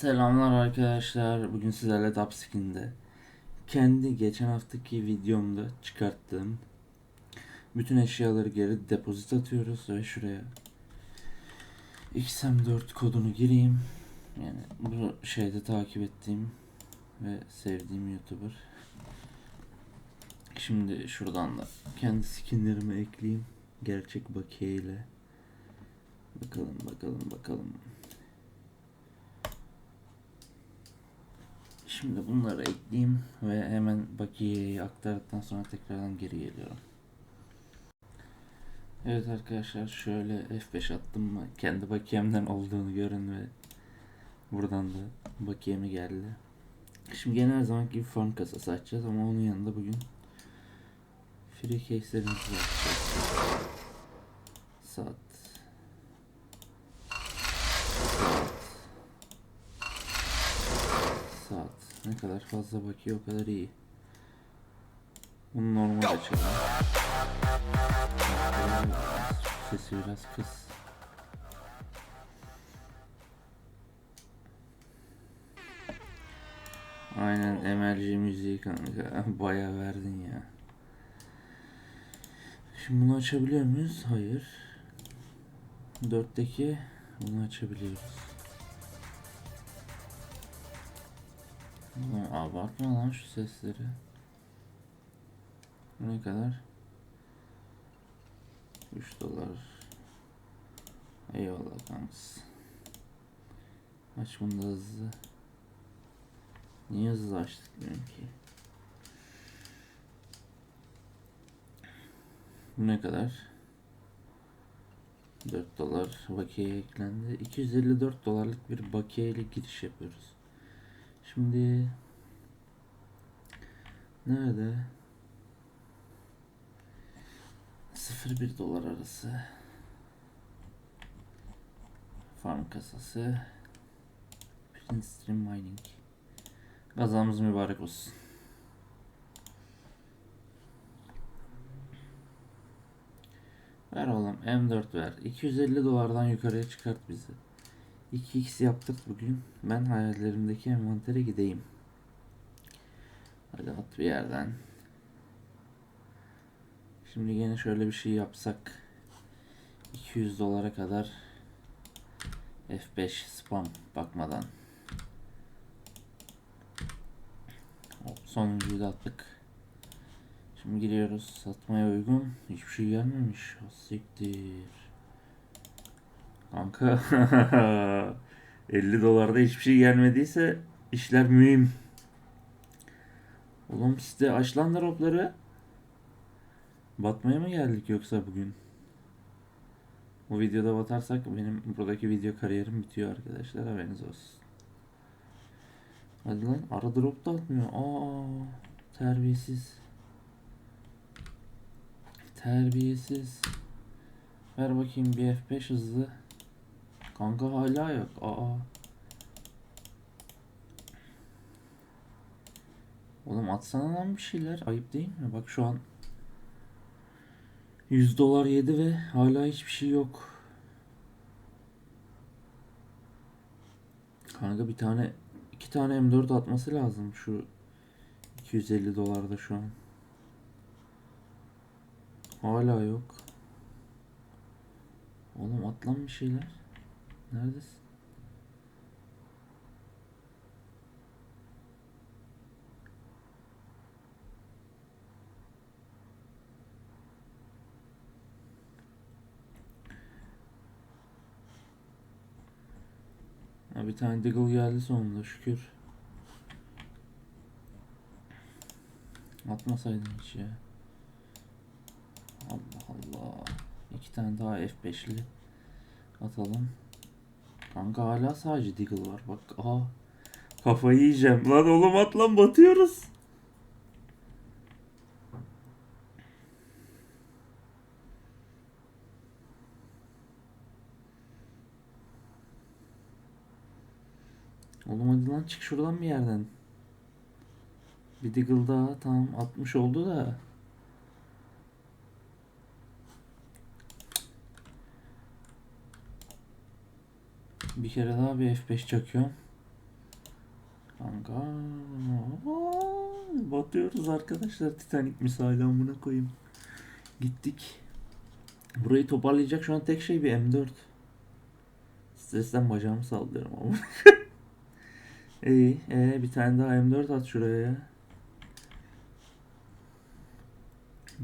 Selamlar arkadaşlar. Bugün sizlerle Dapskin'de kendi geçen haftaki videomda çıkarttığım bütün eşyaları geri depozit atıyoruz ve şuraya XM4 kodunu gireyim. Yani bu şeyde takip ettiğim ve sevdiğim YouTuber. Şimdi şuradan da kendi skinlerimi ekleyeyim. Gerçek bakiye ile. Bakalım bakalım bakalım. Şimdi bunları ekleyeyim ve hemen bakiyeyi aktardıktan sonra tekrardan geri geliyorum. Evet arkadaşlar şöyle F5 attım mı kendi bakiyemden olduğunu görün ve buradan da bakiyemi geldi. Şimdi gene her zaman gibi farm kasası açacağız ama onun yanında bugün free case'lerimizi açacağız. Saat. Ne kadar fazla bakıyor o kadar iyi. Bunu normal açalım. Sesi biraz kıs. Aynen MLG müziği kanka. Baya verdin ya. Şimdi bunu açabiliyor muyuz? Hayır. 4'teki bunu açabiliyoruz. Ulan abartma lan şu sesleri. Ne kadar? 3 dolar. Eyvallah kanks. Aç bunu da hızlı. Niye hızlı açtık bilmiyorum ki. Bu ne kadar? 4 dolar bakiye eklendi. 254 dolarlık bir bakiye ile giriş yapıyoruz. Şimdi nerede? 0-1 dolar arası. Farm kasası. Prince Stream Mining. Gazamız mübarek olsun. Ver oğlum M4 ver. 250 dolardan yukarıya çıkart bizi. 2x yaptık bugün. Ben hayallerimdeki envantere gideyim. Hadi at bir yerden. Şimdi yine şöyle bir şey yapsak. 200 dolara kadar F5 spam bakmadan. Hop, sonuncuyu da attık. Şimdi giriyoruz. Satmaya uygun. Hiçbir şey gelmemiş. Siktir. Kanka 50 dolarda hiçbir şey gelmediyse işler mühim. Oğlum size aç dropları. Batmaya mı geldik yoksa bugün? Bu videoda batarsak benim buradaki video kariyerim bitiyor arkadaşlar haberiniz olsun. Hadi lan ara drop da atmıyor. Aa terbiyesiz. Terbiyesiz. Ver bakayım bir F5 hızlı. Kanka hala yok. Aa. Oğlum atsana lan bir şeyler. Ayıp değil mi? Bak şu an 100 dolar yedi ve hala hiçbir şey yok. Kanka bir tane iki tane M4 atması lazım şu 250 dolarda şu an. Hala yok. Oğlum at lan bir şeyler. Neredesin? Bir tane Deagle geldi sonunda şükür. Atmasaydın hiç ya. Allah Allah. İki tane daha F5'li atalım. Kanka hala sadece Deagle var. Bak aha. Kafayı yiyeceğim. Lan oğlum at lan batıyoruz. Oğlum hadi lan çık şuradan bir yerden. Bir Deagle daha tamam 60 oldu da. Bir kere daha bir F5 çakıyorum. Kanka. Batıyoruz arkadaşlar. Titanic misali amına koyayım. Gittik. Burayı toparlayacak şu an tek şey bir M4. Stresten bacağımı sallıyorum ama. İyi. Ee, bir tane daha M4 at şuraya ya.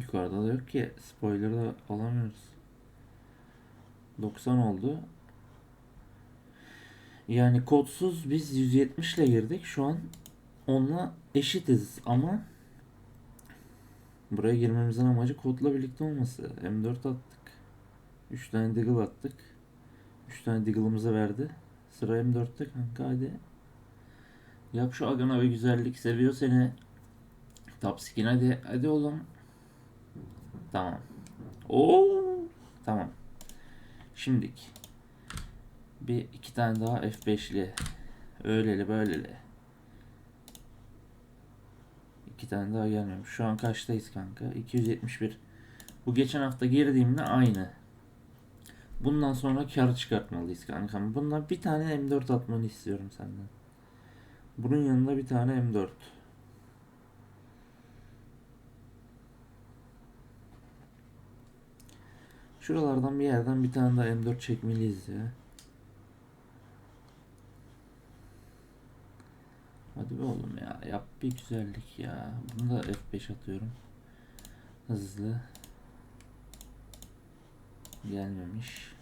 Yukarıda da yok ki. Spoiler da alamıyoruz. 90 oldu. Yani kodsuz biz 170 ile girdik. Şu an onunla eşitiz ama buraya girmemizin amacı kodla birlikte olması. M4 attık. 3 tane Deagle attık. 3 tane Deagle'ımıza verdi. Sıra M4'te kanka hadi. Yap şu Agana ve güzellik seviyor seni. Top skin hadi. Hadi oğlum. Tamam. Oo. Tamam. Şimdik. Bir iki tane daha F5'li. Öyleli böyleli. İki tane daha gelmemiş. Şu an kaçtayız kanka? 271. Bu geçen hafta girdiğimde aynı. Bundan sonra kar çıkartmalıyız kanka. Bundan bir tane M4 atmanı istiyorum senden. Bunun yanında bir tane M4. Şuralardan bir yerden bir tane daha M4 çekmeliyiz ya. Hadi be oğlum ya. Yap bir güzellik ya. Bunu da F5 atıyorum. Hızlı. Gelmemiş.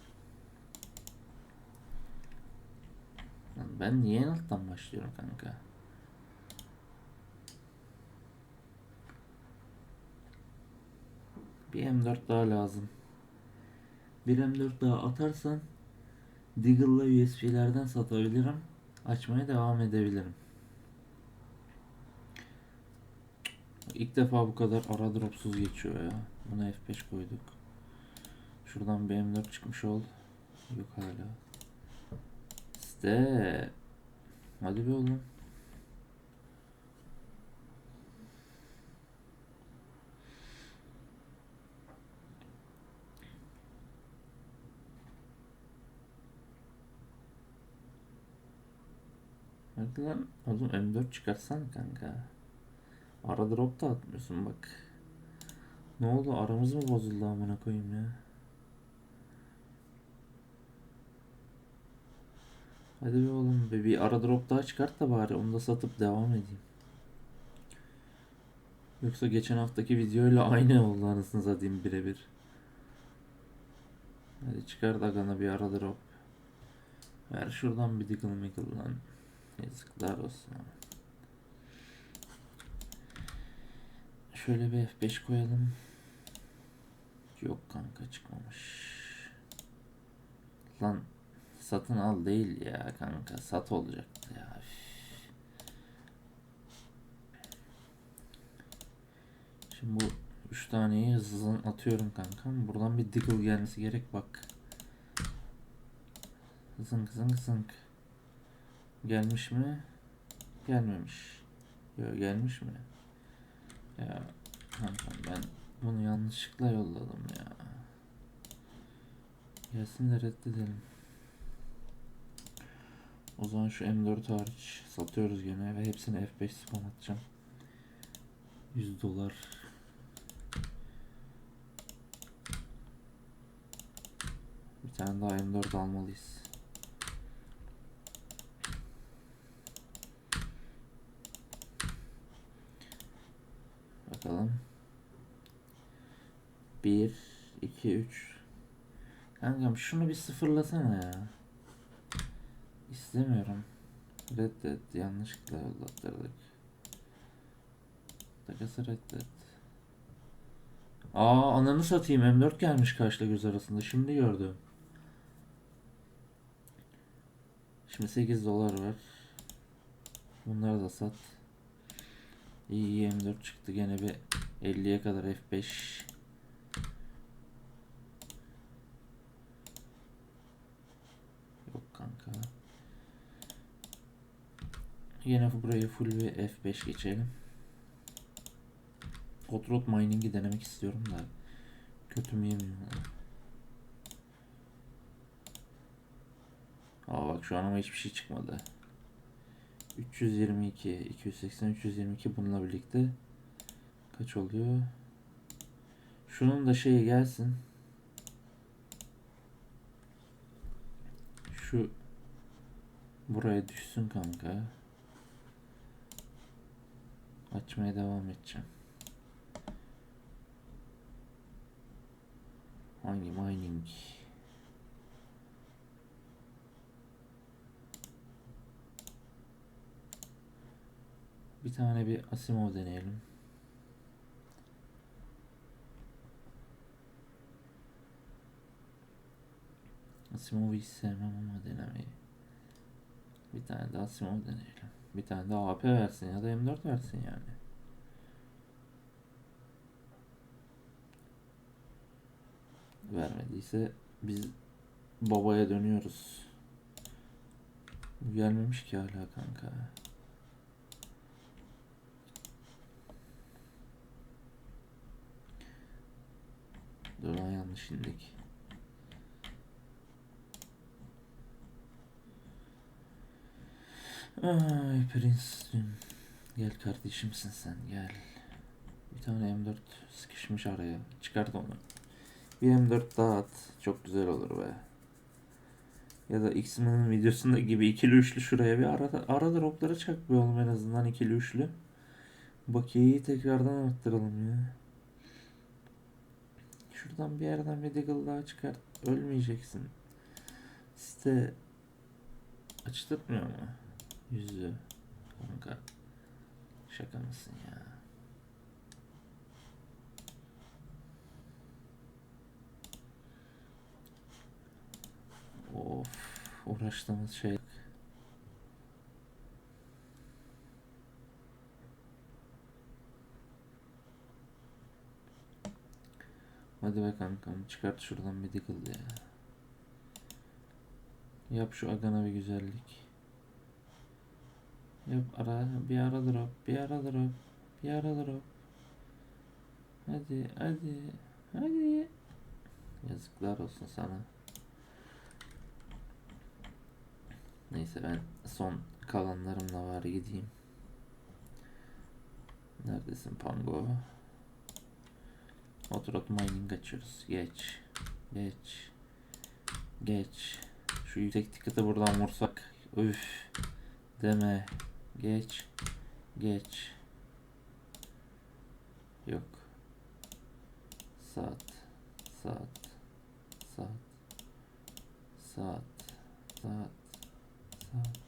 Ben niye en alttan başlıyorum kanka? Bir M4 daha lazım. Bir M4 daha atarsan Deagle'la USB'lerden satabilirim. Açmaya devam edebilirim. İlk defa bu kadar ara dropsuz geçiyor ya. Buna F5 koyduk. Şuradan bir M4 çıkmış ol. Yok hala. İşte. Hadi be oğlum. Hadi lan. Oğlum M4 çıkarsan kanka. Ara drop da atmıyorsun bak. Ne oldu? Aramız mı bozuldu amına koyayım ya? Hadi be oğlum be bir ara drop daha çıkart da bari onu da satıp devam edeyim. Yoksa geçen haftaki videoyla aynı oldu anasını satayım birebir. Hadi çıkart agana bir ara drop. Ver şuradan bir diggle mickle lan. Yazıklar olsun. Şöyle bir F5 koyalım. Yok kanka çıkmamış. Lan satın al değil ya kanka sat olacaktı ya. Şimdi bu 3 taneyi hızlı atıyorum kanka. Buradan bir diggle gelmesi gerek bak. Zınk zınk zınk. Gelmiş mi? Gelmemiş. Yok gelmiş mi? Ya ben bunu yanlışlıkla yolladım ya. Gelsin de reddedelim. O zaman şu M4 hariç satıyoruz gene ve hepsini F5 spam atacağım. 100 dolar. Bir tane daha M4 almalıyız. Bakalım. 1 2 3 Kankam şunu bir sıfırlasana ya. İstemiyorum. Reddet. Yanlışlıkla yollattırdık. Takası reddet. Aa ananı satayım. M4 gelmiş kaşla göz arasında. Şimdi gördüm. Şimdi 8 dolar var. Bunları da sat. İyi M4 çıktı. Gene bir 50'ye kadar F5. Yok kanka. Yine buraya full bir F5 geçelim. Hot Rod Mining'i denemek istiyorum da kötü mü yemiyor? Aa bak şu an ama hiçbir şey çıkmadı. 3 322, 280, 322 bununla birlikte kaç oluyor? Şunun da şeyi gelsin. Şu buraya düşsün kanka. Açmaya devam edeceğim. Hangi mining? Bir tane bir Asimov deneyelim. Asimov'u hiç sevmem ama denemeyi. Bir tane de Asimov deneyelim. Bir tane de AP versin ya da M4 versin yani. Vermediyse biz babaya dönüyoruz. Gelmemiş ki hala kanka. Dur lan yanlış indik. Ay Prince'cim. Gel kardeşimsin sen gel. Bir tane M4 sıkışmış araya. Çıkart onu. Bir M4 daha at. Çok güzel olur be. Ya da X-Men'in videosunda gibi ikili üçlü şuraya bir ara, ara dropları çak be oğlum en azından ikili üçlü. Bakiyeyi tekrardan arttıralım ya. Şuradan bir yerden deagle daha çıkart. Ölmeyeceksin. Site açtırtmıyor mu? Yüzü. Kanka. Şaka mısın ya? Of. Uğraştığımız şey. Hadi be kankam çıkart şuradan bir deagle ya. Yap şu agana bir güzellik. Yap ara bir ara drop bir ara drop bir ara drop. Hadi hadi hadi. Yazıklar olsun sana. Neyse ben son kalanlarımla var gideyim. Neredesin Pango? Otrot mining açıyoruz. Geç. Geç. Geç. Şu yüksek ticket'ı buradan vursak. Üf. Deme. Geç. Geç. Yok. Saat. Saat. Saat. Saat. Saat. Saat.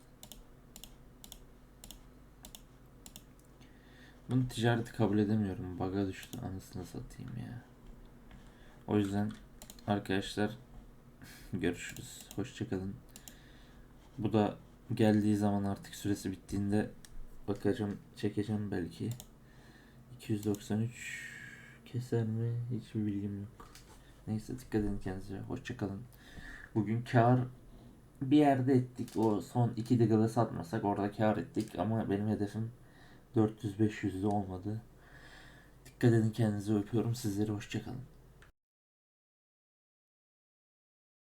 Bunu ticareti kabul edemiyorum. Baga düştü. Anasını satayım ya. O yüzden arkadaşlar görüşürüz. Hoşçakalın. Bu da geldiği zaman artık süresi bittiğinde bakacağım, çekeceğim belki. 293 keser mi? Hiçbir bilgim yok. Neyse dikkat edin kendinize. Hoşçakalın. Bugün kar bir yerde ettik. O son iki diggle satmasak orada kar ettik ama benim hedefim 400-500'de olmadı. Dikkat edin kendinize öpüyorum. Sizleri hoşçakalın.